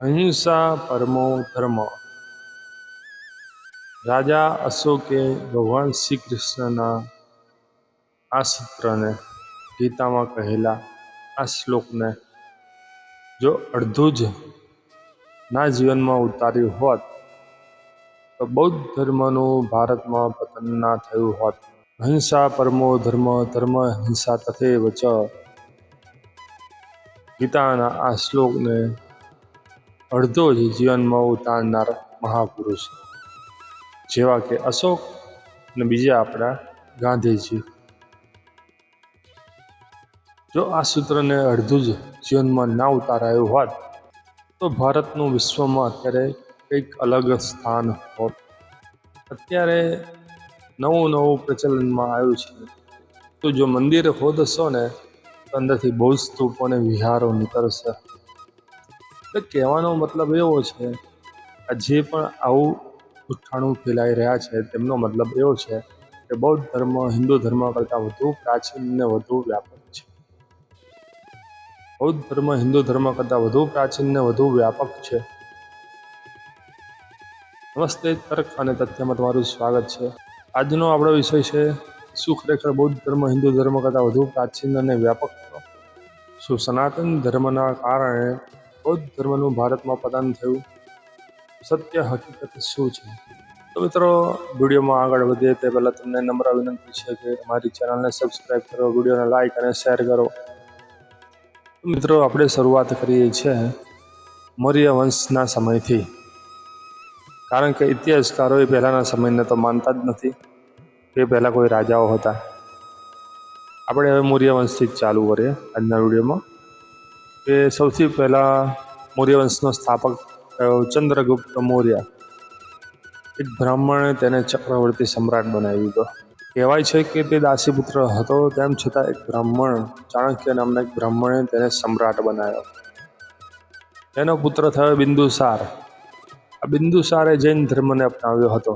અહિંસા પરમો ધર્મ. રાજા અશોકે ભગવાન શ્રી કૃષ્ણના આ સૂત્રને ગીતામાં કહેલા આ શ્લોકને જો અડધું જ ના જીવનમાં ઉતાર્યું હોત, તો બૌદ્ધ ધર્મનું ભારતમાં પતન ના થયું હોત. અહિંસા પરમો ધર્મ ધર્મ હિંસા તથે વચ ગીતાના આ શ્લોકને અડધો જ જીવનમાં ઉતારનાર મહાપુરુષ જેવા કે અશોક અને બીજા આપણા ગાંધીજી. જો આ સૂત્રને અડધું જ જીવનમાં ના ઉતારાયું હોત, તો ભારતનું વિશ્વમાં અત્યારે કંઈક અલગ સ્થાન હોત. અત્યારે નવું નવું પ્રચલનમાં આવ્યું છે. તો જો મંદિર ખોદશો ને અંદરથી જ સ્તૂપો અને વિહારો નીકળશે. એટલે કહેવાનો મતલબ એવો છે જે પણ આવું ઉઠાણું ફેલાઈ રહ્યા છે, તેમનો મતલબ એવો છે કે બૌદ્ધ ધર્મ, હિન્દુ ધર્મ કરતાં વધુ પ્રાચીન ને વધુ વ્યાપક છે. બૌદ્ધ ધર્મ, હિન્દુ ધર્મ કરતાં વધુ પ્રાચીન ને વધુ વ્યાપક છે. નમસ્તે, તર્ક અને તથ્યમાં તમારું સ્વાગત છે. આજનો આપણો વિષય છે, શું ખરેખર બૌદ્ધ ધર્મ, હિન્દુ ધર્મ કરતાં વધુ પ્રાચીન અને વ્યાપક શું સનાતન ધર્મના કારણે બૌદ્ધ ધર્મનું ભારતમાં પતન થયું. સત્ય હકીકત શું છે? તો મિત્રો, વિડીયોમાં આગળ વધીએ તે પહેલાં તમને નમ્ર વિનંતી છે કે અમારી ચેનલને સબસ્ક્રાઈબ કરો, વિડીયોને લાઈક અને શેર કરો. મિત્રો, આપણે શરૂઆત કરીએ છીએ મૌર્ય વંશના સમયથી. કારણ કે ઇતિહાસકારો એ પહેલાંના સમયને તો માનતા જ નથી. કે પહેલાં કોઈ રાજાઓ હતા. આપણે હવે મૌર્ય વંશથી જ ચાલુ કરીએ આજના વિડીયોમાં. કે સૌથી પહેલાં મૌર્ય વંશનો સ્થાપક થયો ચંદ્રગુપ્ત મૌર્ય. એક બ્રાહ્મણે તેને ચક્રવર્તી સમ્રાટ બનાવી દીધો. કહેવાય છે કે તે દાસીપુત્ર હતો, તેમ છતાં એક બ્રાહ્મણ, ચાણક્ય નામના એક બ્રાહ્મણે તેને સમ્રાટ બનાવ્યો. તેનો પુત્ર થયો બિંદુસાર. આ બિંદુસારે જૈન ધર્મને અપનાવ્યો હતો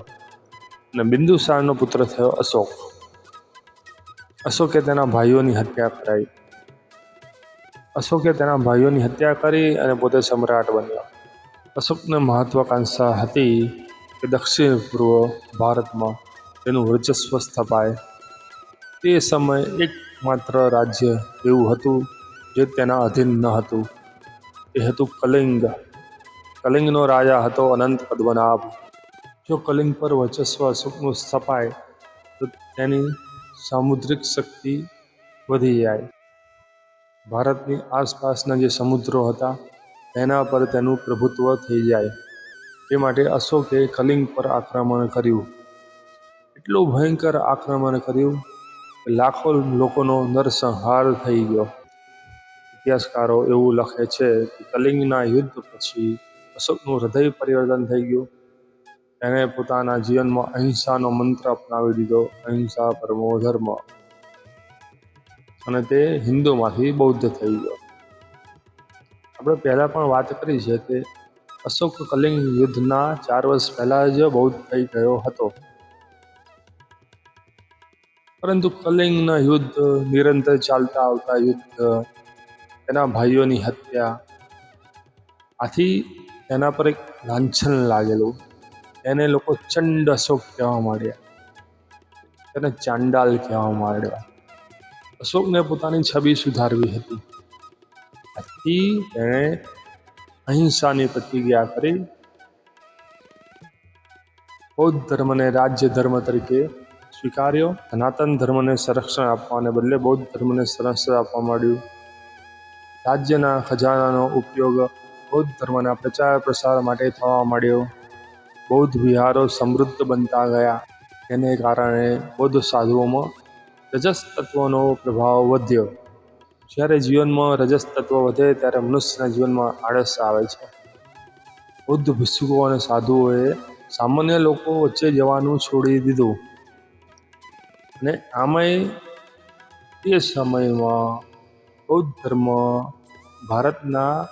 અને બિંદુસારનો પુત્ર થયો અશોક. અશોકે તેના ભાઈઓની હત્યા કરાઈ. અશોકે તેના ભાઈઓની હત્યા કરી અને પોતે સમ્રાટ બન્યો. અશોકને મહત્વાકાંક્ષા હતી કે દક્ષિણ પૂર્વ ભારતમાં તેનું વર્ચસ્વ સ્થપાય. તે સમયે એકમાત્ર રાજ્ય એવું હતું જે તેના અધીન ન હતું. એ હતું કલિંગ. કલિંગનો રાજા હતો અનંત પદ્મનાભ. જો કલિંગ પર વર્ચસ્વ અશોકનું સ્થપાય, તો તેની સામુદ્રિક શક્તિ વધી જાય. ભારતની આસપાસના જે સમુદ્રો હતા તેના પર તેનું પ્રભુત્વ થઈ જાય. તે માટે અશોકે કલિંગ પર આક્રમણ કર્યું. એટલું ભયંકર આક્રમણ કર્યું કે લાખો લોકોનો નરસંહાર થઈ ગયો. ઇતિહાસકારો એવું લખે છે કે કલિંગના યુદ્ધ પછી અશોકનું હૃદય પરિવર્તન થઈ ગયું. એણે પોતાના જીવનમાં અહિંસાનો મંત્ર અપનાવી દીધો, અહિંસા પરમો ધર્મ. અને તે હિન્દુમાંથી બૌદ્ધ થઈ ગયો. આપણે પહેલાં પણ વાત કરી છે કે અશોક કલિંગ યુદ્ધના ચાર વર્ષ પહેલાં જ બૌદ્ધ થઈ ગયો હતો. પરંતુ કલિંગના યુદ્ધ નિરંતર ચાલતા આવતા યુદ્ધ, એના ભાઈઓની હત્યા, આથી એના પર એક લાંછન લાગેલું. એને લોકો ચંડ અશોક કહેવા માંડ્યા. તેને ચાંડાલ કહેવા માંડ્યા. અશોકને પોતાની છબી સુધારવી હતી. આથી તેણે અહિંસાની પ્રતિજ્ઞા કરી. બૌદ્ધ ધર્મને રાજ્ય ધર્મ તરીકે સ્વીકાર્યો. સનાતન ધર્મને સંરક્ષણ આપવાને બદલે બૌદ્ધ ધર્મને સંરક્ષણ આપવા માંડ્યું. રાજ્યના ખજાનાનો ઉપયોગ બૌદ્ધ ધર્મના પ્રચાર પ્રસાર માટે થવા માંડ્યો. બૌદ્ધ વિહારો સમૃદ્ધ બનતા ગયા. તેને કારણે બૌદ્ધ સાધુઓમાં રજસ તત્વનો પ્રભાવ વધ્યો. જ્યારે જીવનમાં રજસ તત્વ વધે ત્યારે મનુષ્યના જીવનમાં આળસ આવે છે. બૌદ્ધ, ભિક્ષુકો અને સાધુઓએ સામાન્ય લોકો વચ્ચે જવાનું છોડી દીધું. અને આમાંય એ સમયમાં બૌદ્ધ ધર્મ ભારતના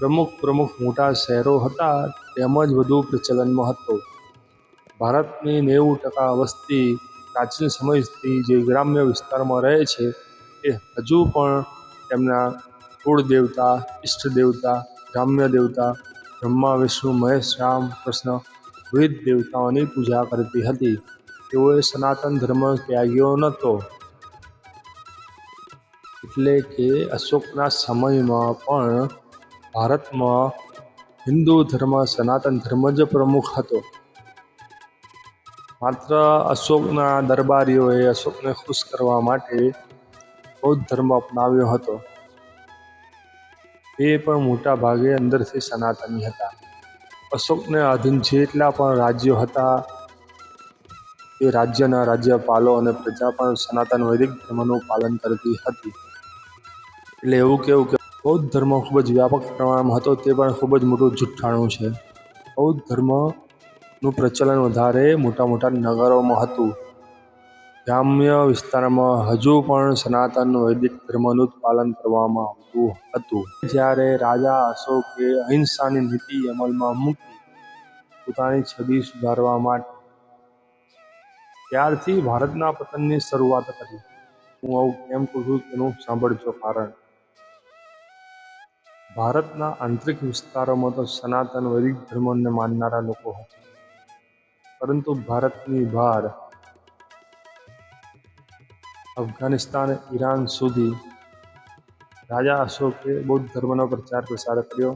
પ્રમુખ પ્રમુખ મોટા શહેરો હતા તેમજ વધુ પ્રચલનમાં હતો. ભારતની નેવું ટકા વસ્તી પ્રાચીન સમયથી જે ગ્રામ્ય વિસ્તારમાં રહે છે, એ હજુ પણ તેમના કુળ દેવતા, ઈષ્ટ દેવતા, ગ્રામ્ય દેવતા, બ્રહ્મા, વિષ્ણુ, મહેશ, રામ, કૃષ્ણ વિવિધ દેવતાઓની પૂજા કરતી હતી. તેઓએ સનાતન ધર્મ ત્યાગ્યો નહોતો. એટલે કે અશોકના સમયમાં પણ ભારતમાં હિન્દુ ધર્મ, સનાતન ધર્મ જ પ્રમુખ હતો. માત્ર અશોકના દરબારીઓએ અશોકને ખુશ કરવા માટે બૌદ્ધ ધર્મ અપનાવ્યો હતો. એ પણ મોટા ભાગે અંદરથી સનાતની હતા. અશોકને આધીન જેટલા પણ રાજ્યો હતા, એ રાજ્યના રાજ્યપાલો અને પ્રજા પણ સનાતન વૈદિક ધર્મનું પાલન કરતી હતી. એટલે એવું કેવું કે બૌદ્ધ ધર્મ ખૂબ જ વ્યાપક પ્રમાણમાં હતો, તે પણ ખૂબ જ મોટું જુઠ્ઠાણું છે. બૌદ્ધ ધર્મનું પ્રચલન વધારે મોટા મોટા નગરોમાં હતું. ગ્રામ્ય વિસ્તારમાં હજુ પણ સનાતન વૈદિક ધર્મનું જ પાલન કરવામાં આવતું હતું. જ્યારે રાજા અશોકે અહિંસાની નીતિ અમલમાં મૂકી, પોતાની છબી સુધારવા માટે ત્યારથી ભારતના પતનની શરૂઆત કરી. હું આવું કેમ કહું છું તેનું સાંભળજો કારણ. ભારતના આંતરિક વિસ્તારોમાં તો સનાતન વૈદિક ધર્મને માનનારા લોકો હતા. પરંતુ ભારતની બહાર અફઘાનિસ્તાન, ઈરાન સુધી રાજા અશોકે બૌદ્ધ ધર્મનો પ્રચાર પ્રસાર કર્યો.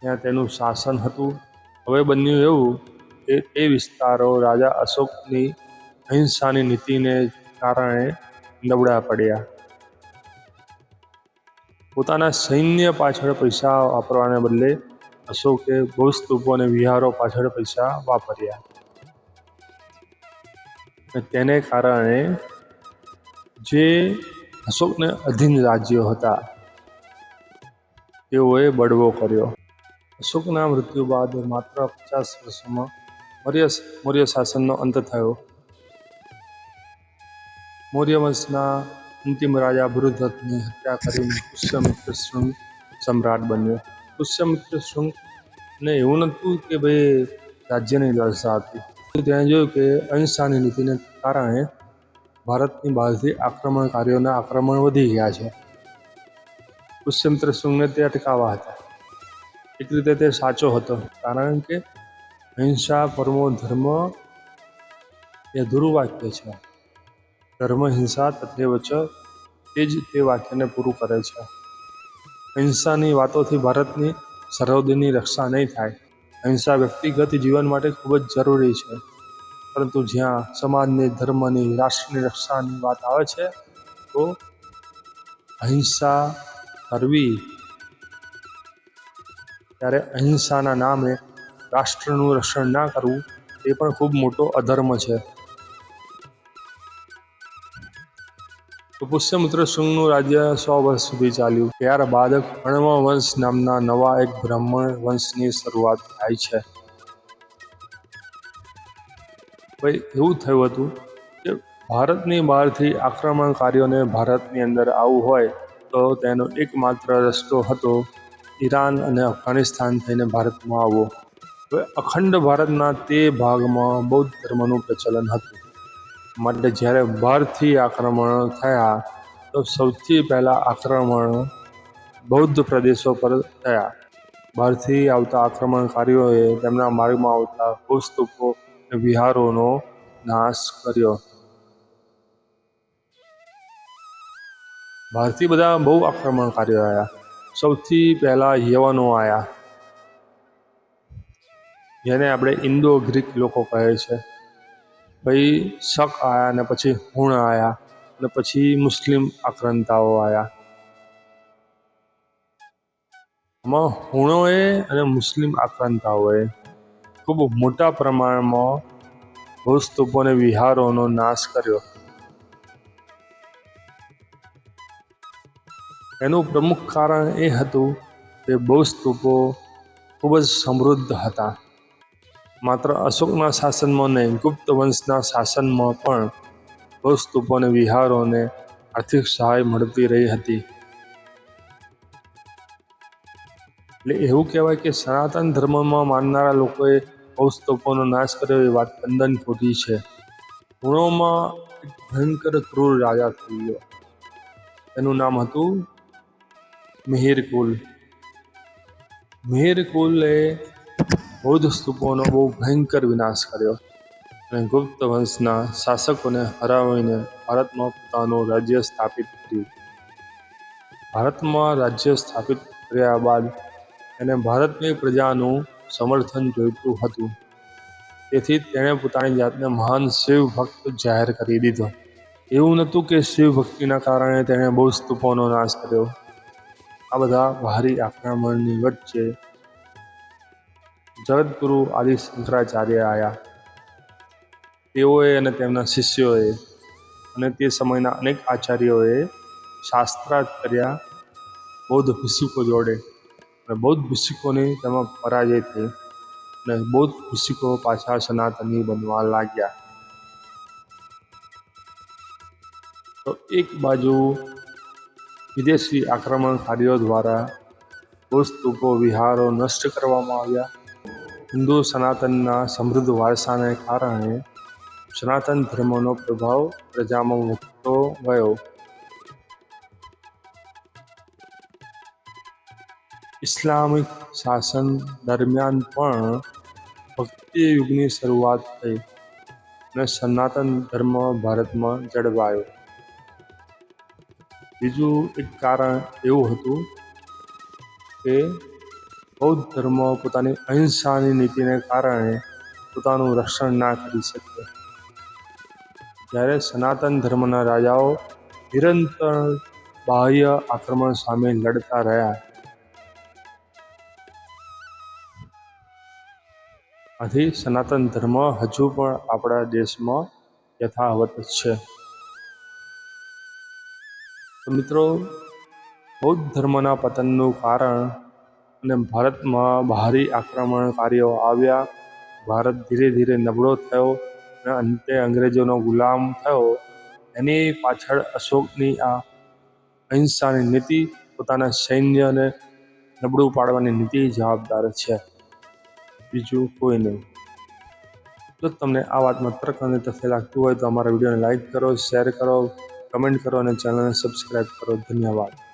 ત્યાં તેનું શાસન હતું. હવે બન્યું એવું કે તે વિસ્તારો રાજા અશોકની અહિંસાની નીતિને કારણે નબળા પડ્યા. પોતાના સૈન્ય પાછળ પૈસા વાપરવાને બદલે અશોકે ભૂસ્તૂપો અને વિહારો પાછળ પૈસા વાપર્યા. તેને કારણે જે અશોકને અધીન રાજ્યો હતા, તેઓએ બળવો કર્યો. અશોકના મૃત્યુ બાદ માત્ર પચાસ વર્ષમાં મૌર્ય મૌર્ય શાસનનો અંત થયો. મૌર્ય વંશના અંતિમ રાજા બૃહદત્તની હત્યા કરીને પુષ્યમિત્ર સમ્રાટ બન્યો. પુષ્યમિત્ર ને એવું નહોતું કે ભાઈ રાજ્યની લાલસા હતી. ત્યાં જોયું કે અહિંસાની નીતિને કારણે ભારતની બહારથી આક્રમણકારીઓના આક્રમણ વધી ગયા છે. પુષ્યમિત્ર સુંગને તે અટકાવવા હતા. એક રીતે તે સાચો હતો, કારણ કે અહિંસા, પરમો ધર્મ એ દુર્વાક્ય વાક્ય છે. ધર્મ, હિંસા તથે વચ તે જ તે વાક્યને પૂરું કરે છે. અહિંસાની વાતોથી ભારતની સરહદોની રક્ષા નહીં થાય. અહિંસા વ્યક્તિગત જીવન માટે ખૂબ જ જરૂરી છે. પરંતુ જ્યાં સમાજની, ધર્મની, રાષ્ટ્રની રક્ષાની વાત આવે છે, તો અહિંસા કરવી. ત્યારે અહિંસાના નામે રાષ્ટ્રનું રક્ષણ ના કરવું એ પણ ખૂબ મોટો અધર્મ છે. પુષ્યમિત્ર શુંગનું રાજ્ય સો વર્ષ સુધી ચાલ્યું. ત્યારબાદ કણવ વંશ નામના નવા એક બ્રાહ્મણ વંશની શરૂઆત થાય છે. ભાઈ, એવું થયું હતું કે ભારતની બહારથી આક્રમણકારીઓને ભારતની અંદર આવવું હોય તો તેનો એકમાત્ર રસ્તો હતો ઈરાન અને અફઘાનિસ્તાન થઈને ભારતમાં આવવો. હવે અખંડ ભારતના તે ભાગમાં બૌદ્ધ ધર્મનું પ્રચલન હતું. માટે જ્યારે બહારથી આક્રમણ થયા, તો સૌથી પહેલાં આક્રમણ બૌદ્ધ પ્રદેશો પર થયા. બહારથી આવતા આક્રમણકારીઓએ તેમના માર્ગમાં આવતા ભૂસ્તૂપો વિહારોનો નાશ કર્યો. ભારતીય બધા બહુ આક્રમણકારીઓ આવ્યા. સૌથી પહેલાં યવનો આવ્યા. જેને આપણે ઇન્ડો ગ્રીક લોકો કહે છે. પછી શક આવ્યા અને પછી હુણ આવ્યા અને પછી મુસ્લિમ આક્રાંતાઓ આવ્યા આમાં હુણોએ અને મુસ્લિમ આક્રાંતાઓએ ખૂબ મોટા પ્રમાણમાં ભૂસ્તૂપો અને વિહારોનો નાશ કર્યો. એનું પ્રમુખ કારણ એ હતું કે ભૂસ્તૂપો ખૂબ જ સમૃદ્ધ હતા. માત્ર અશોકના શાસનમાં નહીં, ગુપ્ત વંશના શાસનમાં પણ ભૂસ્તૂપો અને વિહારોને આર્થિક સહાય મળતી રહી હતી. એટલે એવું કહેવાય કે સનાતન ધર્મમાં માનનારા લોકોએ ભૂસ્તૂપોનો નાશ કર્યો એ વાત તદ્દન ખોટી છે. ગુણોમાં એક ભયંકર ક્રૂર રાજા થઈ ગયો એનું નામ હતું મિહિર કુલ મિહિર કુલે બૌદ્ધ સ્તૂપોનો બહુ ભયંકર વિનાશ કર્યો. અને ગુપ્ત વંશના શાસકોને હરાવીને ભારતમાં પોતાનું રાજ્ય સ્થાપિત કર્યું. ભારતમાં રાજ્ય સ્થાપિત કર્યા બાદ એને ભારતની પ્રજાનું સમર્થન જોઈતું હતું. તેથી તેણે પોતાની જાતને મહાન શિવ ભક્ત જાહેર કરી દીધો. એવું નહોતું કે શિવ ભક્તિના કારણે તેણે બહુ સ્તૂપોનો નાશ કર્યો. આ બધા ભારી આક્રમણની વચ્ચે જગતગુરુ આદિ શંકરાચાર્ય આવ્યા તેઓએ અને તેમના શિષ્યોએ અને તે સમયના અનેક આચાર્યોએ શાસ્ત્રાર્થ કર્યા બૌદ્ધ ભિક્ષુકો જોડે. અને બૌદ્ધ ભિક્ષુકોની તેમાં પરાજય થઈ અને બૌદ્ધ ભિક્ષુકો પાછા સનાતની બનવા લાગ્યા. તો એક બાજુ વિદેશી આક્રમણકારીઓ દ્વારા બૌદ્ધ સ્તૂપો વિહારો નષ્ટ કરવામાં આવ્યા. હિન્દુ સનાતનના સમૃદ્ધ વારસાને કારણે સનાતન ધર્મનો પ્રભાવ પ્રજામાં વધતો ગયો. ઇસ્લામિક શાસન દરમિયાન પણ ભક્તિ યુગની શરૂઆત થઈ અને સનાતન ધર્મ ભારતમાં જળવાયો. બીજું એક કારણ એવું હતું કે બૌદ્ધ ધર્મ પોતાની અહિંસાની નીતિને કારણે પોતાનું રક્ષણ ના કરી શક્યો જ્યારે સનાતન ધર્મના રાજાઓ નિરંતર બાહ્ય આક્રમણ સામે લડતા રહ્યા. આથી સનાતન ધર્મ હજુ પણ આપણા દેશમાં યથાવત છે. મિત્રો, બૌદ્ધ ધર્મના પતનનું કારણ અને ભારતમાં બહારી આક્રમણકારીઓ આવ્યા. ભારત ધીરે ધીરે નબળો થયો અને અંતે અંગ્રેજોનો ગુલામ થયો. એની પાછળ અશોકની આ અહિંસાની નીતિ પોતાના સૈન્યને નબળું પાડવાની નીતિ જવાબદાર છે. બીજું કોઈ નહીં. જો તમને આ વાતમાં તર્ક અને તથ્ય લાગતું હોય તો અમારા વિડીયોને લાઈક કરો, શેર કરો, કમેન્ટ કરો અને ચેનલને સબસ્ક્રાઈબ કરો. ધન્યવાદ.